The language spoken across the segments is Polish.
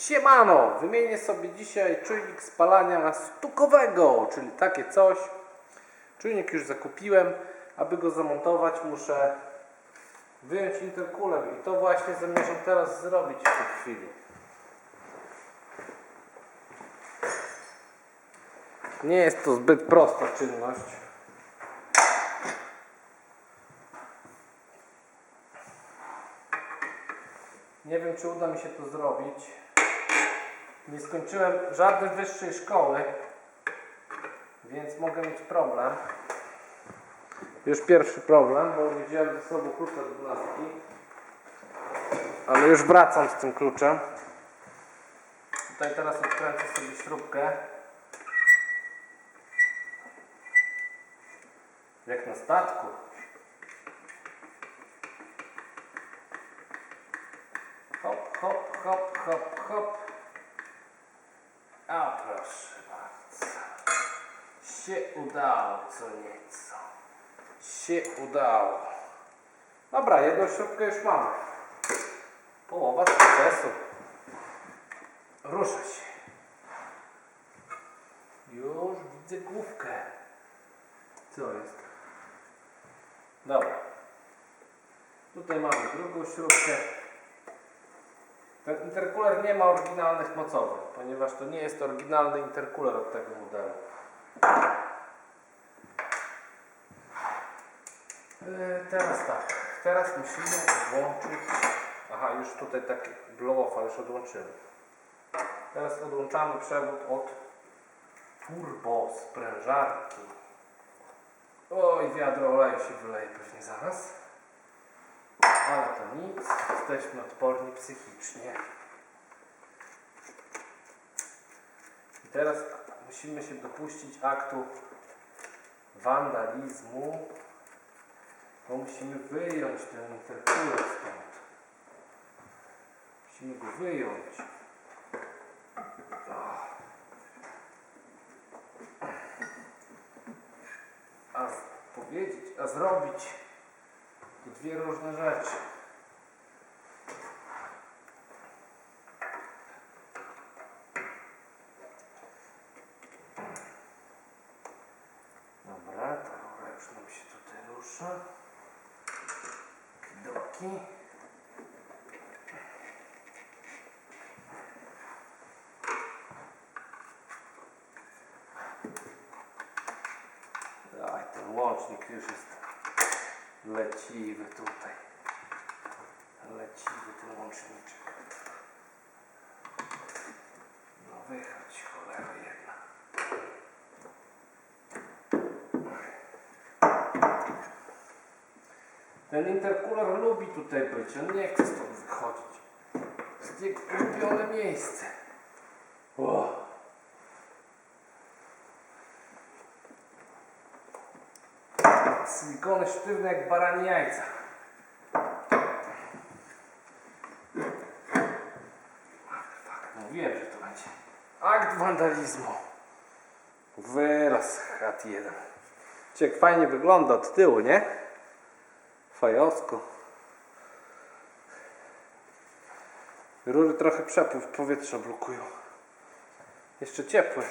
Siemano! Wymienię sobie dzisiaj czujnik spalania stukowego, czyli takie coś. Czujnik już zakupiłem. Aby go zamontować muszę wyjąć intercooler i to właśnie zamierzam teraz zrobić w tej chwili. Nie jest to zbyt prosta czynność. Nie wiem, czy uda mi się to zrobić. Nie skończyłem żadnej wyższej szkoły, więc mogę mieć problem. Już pierwszy problem, bo nie wziąłem ze sobą klucza do dwunastki. Ale już wracam z tym kluczem. Tutaj teraz odkręcę sobie śrubkę. Jak na statku. Hop, hop, hop, hop, hop. A proszę bardzo. Się udało co nieco. Się udało. Dobra, jedną śrubkę już mamy. Połowa sukcesu. Rusza się. Już widzę główkę. Co jest? Dobra. Tutaj mamy drugą śrubkę. Ten intercooler nie ma oryginalnych mocowych, ponieważ to nie jest oryginalny intercooler od tego modelu. E, Teraz tak, teraz musimy włączyć. Aha, już tutaj taki blow-off, już odłączyłem. Teraz odłączamy przewód od turbo sprężarki. Oj, wiadro oleju się wyleje pewnie zaraz. Ale to nic, jesteśmy odporni psychicznie. I teraz musimy się dopuścić aktu wandalizmu, bo musimy wyjąć ten intercooler stąd. Musimy go wyjąć. A powiedzieć, a zrobić to dwie różne rzeczy. Dobra, ta rura już nam się tutaj rusza. Kidoki. Aj, łącznik już jest leciwy tutaj. Leciwy ten łączniczek. No wychodź, cholera jedna. Ten intercooler lubi tutaj być, on nie chce stąd wychodzić. To jest jego ulubione miejsce. O. Silikony sztywne jak baranie jajca. Mówiłem, że to będzie akt wandalizmu. Wyraz chat jeden. Ciek fajnie wygląda od tyłu, nie? Fajowsko. Rury trochę przepływ powietrza blokują. Jeszcze ciepły.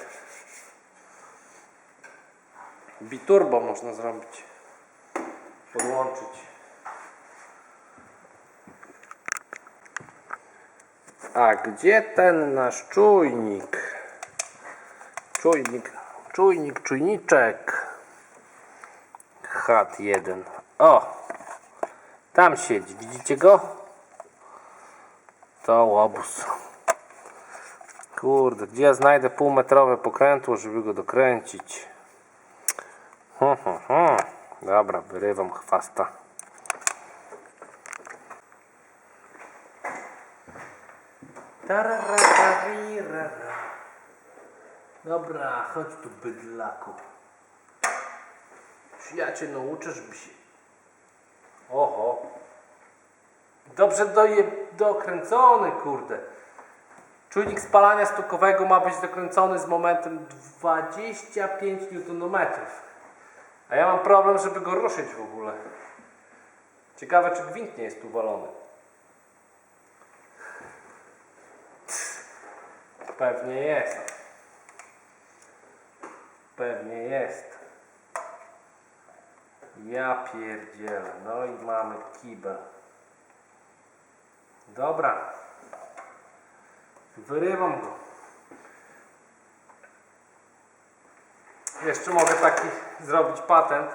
Biturbo można zrobić. Podłączyć. A gdzie ten nasz czujnik? Czujnik, czujnik, czujniczek. Hat jeden. O! Tam siedzi, widzicie go? To łobuz. Kurde, gdzie ja znajdę półmetrowe pokrętło, żeby go dokręcić? Hmm, hmm, hmm. Dobra, wyrywam chwasta. Dobra, chodź tu bydlaku. Ja cię nauczę, żeby się... Oho. Dobrze doje... dokręcony, kurde. Czujnik spalania stukowego ma być dokręcony z momentem 25 Nm. A ja mam problem, żeby go ruszyć w ogóle. Ciekawe, czy gwint nie jest uwalony. Pewnie jest. Pewnie jest. Ja pierdzielę. No i mamy kibel. Dobra. Wyrywam go. Jeszcze mogę taki zrobić patent.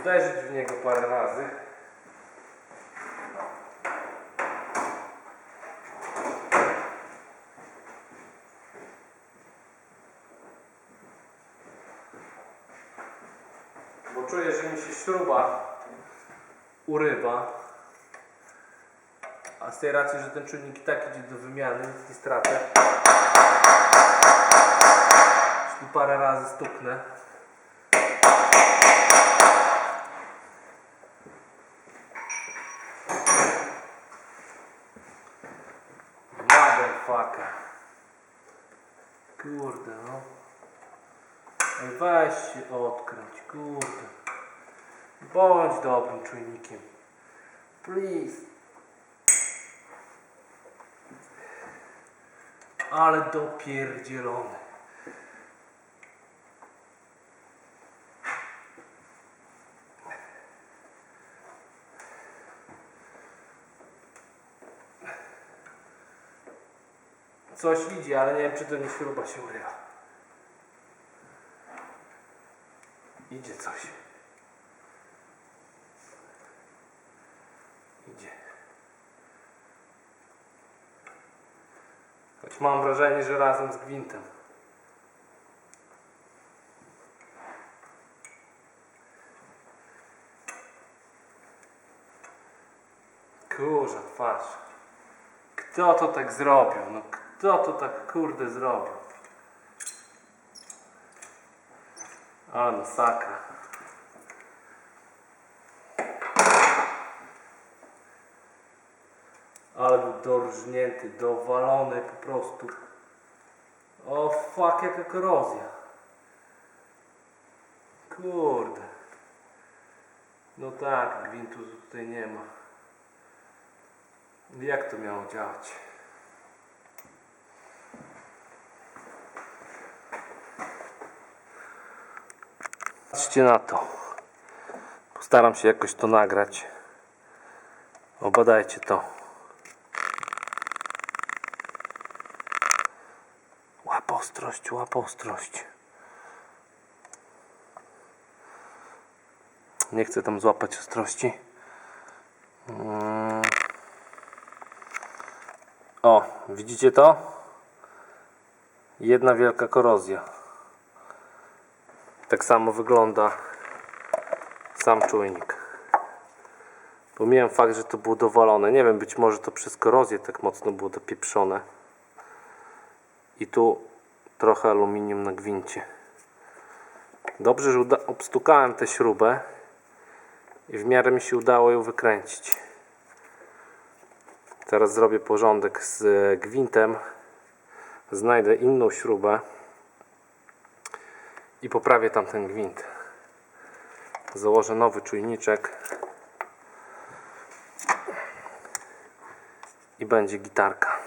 Uderzyć w niego parę razy. Bo czuję, że mi się śruba urywa. A z tej racji, że ten czujnik i tak idzie do wymiany, nic nie stracę. Jeśli parę razy stuknę. Kurde no. Ej, Weź się odkręć, kurde. Bądź dobrym czujnikiem. Please. Ale dopierdzielony. Coś idzie, ale nie wiem czy to nie śruba się urywa. Idzie coś. Idzie. Choć mam wrażenie, że razem z gwintem. Kurza twarz. Kto to tak zrobił? No kto to tak kurde zrobił? A. Ale był dorżnięty, dowalony po prostu. O fuck, jaka korozja. Kurde. No tak, gwintu tutaj nie ma. Jak to miało działać? Patrzcie na to. Postaram się jakoś to nagrać. Obadajcie to. Łap ostrość, łap ostrość. Nie chcę tam złapać ostrości. Mm. O, widzicie to? Jedna wielka korozja. Tak samo wygląda sam czujnik. Pomijam fakt, że to było dowalone. Nie wiem, być może to przez korozję tak mocno było dopieprzone. I tu trochę aluminium na gwincie. Dobrze, że obstukałem tę śrubę i w miarę mi się udało ją wykręcić. Teraz zrobię porządek z e, gwintem. Znajdę inną śrubę i poprawię tamten gwint. Założę nowy czujniczek i będzie gitarka.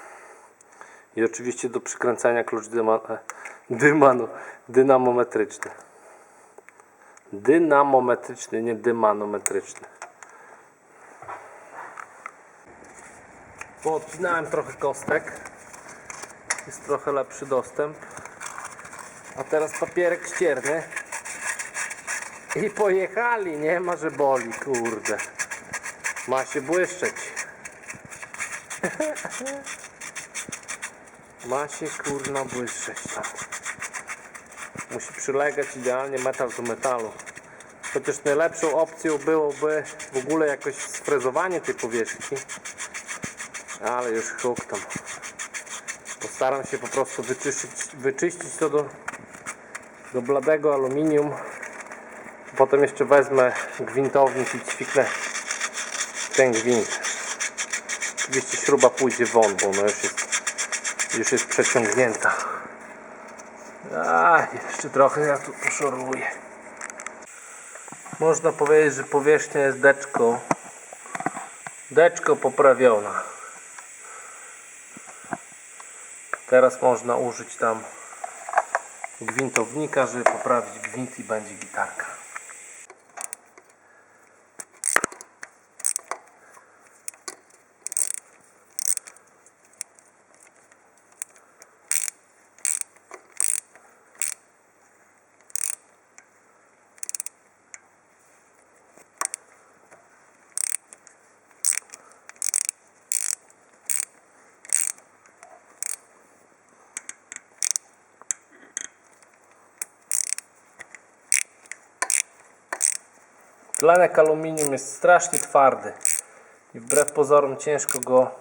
I oczywiście do przykręcania klucz dyma, e, dymanu, dynamometryczny. Dynamometryczny, nie dymanometryczny. Poodcinałem trochę kostek. Jest trochę lepszy dostęp. A teraz papierek ścierny. I pojechali, nie ma, że boli, kurde. Ma się błyszczeć. Ma się kurna błyszczeć. Musi przylegać idealnie metal do metalu. Chociaż najlepszą opcją byłoby w ogóle jakoś sfrezowanie tej powierzchni. Ale już huk tam. Postaram się po prostu wyczyścić, wyczyścić to do, do bladego aluminium. Potem jeszcze wezmę gwintownik i ćwiknę ten gwint. Oczywiście śruba pójdzie won, bo ona już jest, już jest przeciągnięta. A, jeszcze trochę ja tu poszoruję. Można powiedzieć, że powierzchnia jest deczką. Deczko poprawiona. Teraz można użyć tam gwintownika, żeby poprawić gwint i będzie gitarka. Tlenek aluminium jest strasznie twardy i wbrew pozorom ciężko go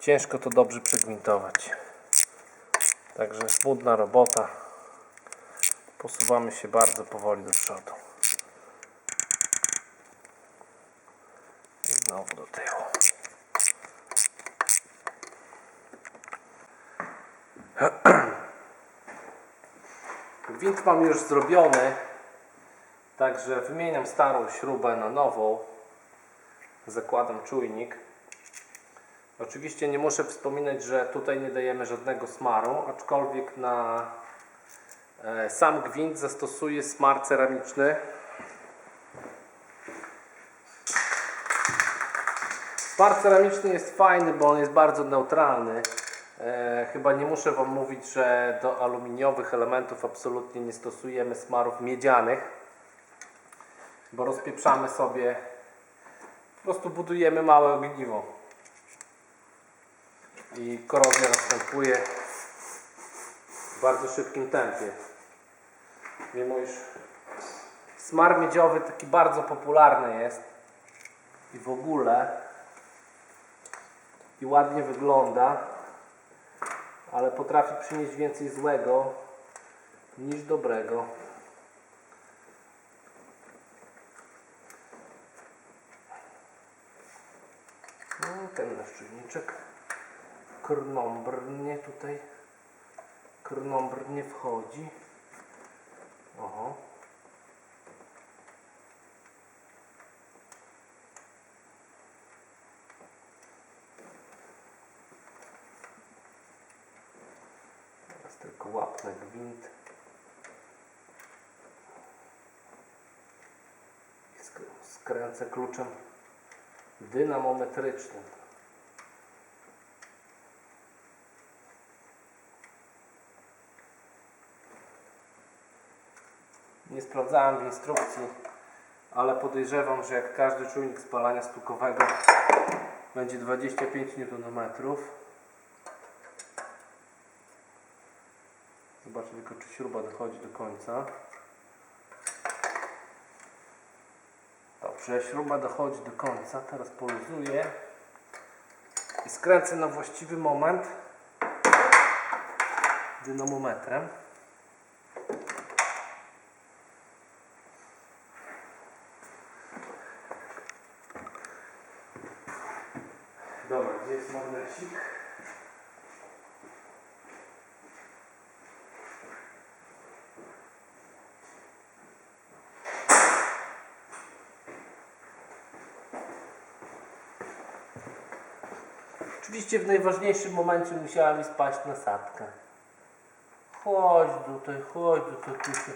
ciężko to dobrze przegwintować. Także smutna robota. Posuwamy się bardzo powoli do przodu. I znowu do tyłu. Gwint mam już zrobiony. Także wymieniam starą śrubę na nową. Zakładam czujnik. Oczywiście nie muszę wspominać, że tutaj nie dajemy żadnego smaru, aczkolwiek na e, sam gwint zastosuję smar ceramiczny. Smar ceramiczny jest fajny, bo on jest bardzo neutralny. E, chyba nie muszę Wam mówić, że do aluminiowych elementów absolutnie nie stosujemy smarów miedzianych bo rozpieprzamy sobie, po prostu budujemy małe ogniwo i korozja następuje w bardzo szybkim tempie. Mimo iż smar miedziowy taki bardzo popularny jest i w ogóle i ładnie wygląda, ale potrafi przynieść więcej złego niż dobrego. No, ten nasz krnąbrnie tutaj krnąbrnie wchodzi. Oho. Teraz tylko łapnę gwint. Skręcę kluczem dynamometrycznym. Nie sprawdzałem w instrukcji, ale podejrzewam, że jak każdy czujnik spalania stukowego będzie 25 Nm. Zobaczę tylko, czy śruba dochodzi do końca. Dobrze, śruba dochodzi do końca. Teraz poluzuję i skręcę na właściwy moment dynamometrem. Dobra, gdzie jest magnesik? Oczywiście w najważniejszym momencie musiała mi spaść nasadka. Chodź tutaj, chodź do tatusia.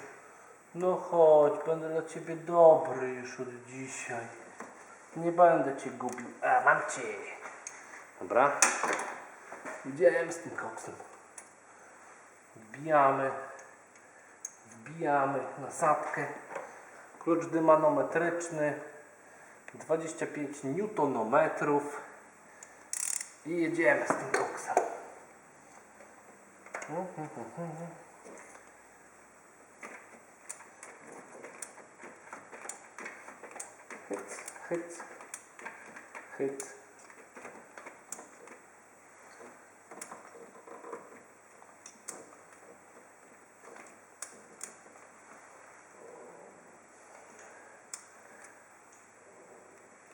No chodź, będę dla ciebie dobry już od dzisiaj. Nie będę cię gubił. A, mam cię. Dobra. Idziemy z tym koksem. Wbijamy. Wbijamy nasadkę. Klucz dymanometryczny. 25 newtonometrów. I jedziemy z tym koksem. Hyc, hyc, hyc.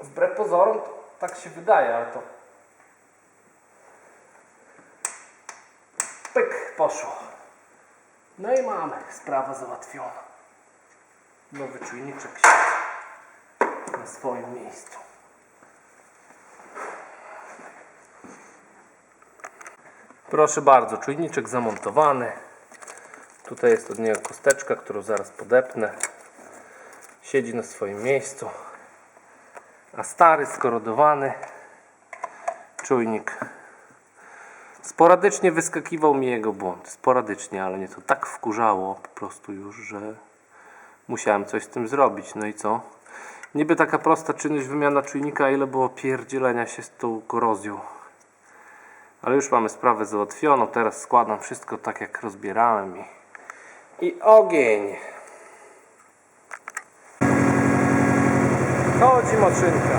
Wbrew pozorom tak się wydaje, ale to pyk, poszło. No i mamy sprawę załatwioną. Nowy czujniczek się na swoim miejscu. Proszę bardzo, czujniczek zamontowany. Tutaj jest od niego kosteczka, którą zaraz podepnę. Siedzi na swoim miejscu. A stary, skorodowany czujnik. Sporadycznie wyskakiwał mi jego błąd. Sporadycznie, ale mnie to tak wkurzało po prostu już, że musiałem coś z tym zrobić. No i co? Niby taka prosta czynność wymiana czujnika, ile było pierdzielenia się z tą korozją. Ale już mamy sprawę załatwioną. Teraz składam wszystko tak jak rozbierałem i, i ogień. Chodzi maszynka.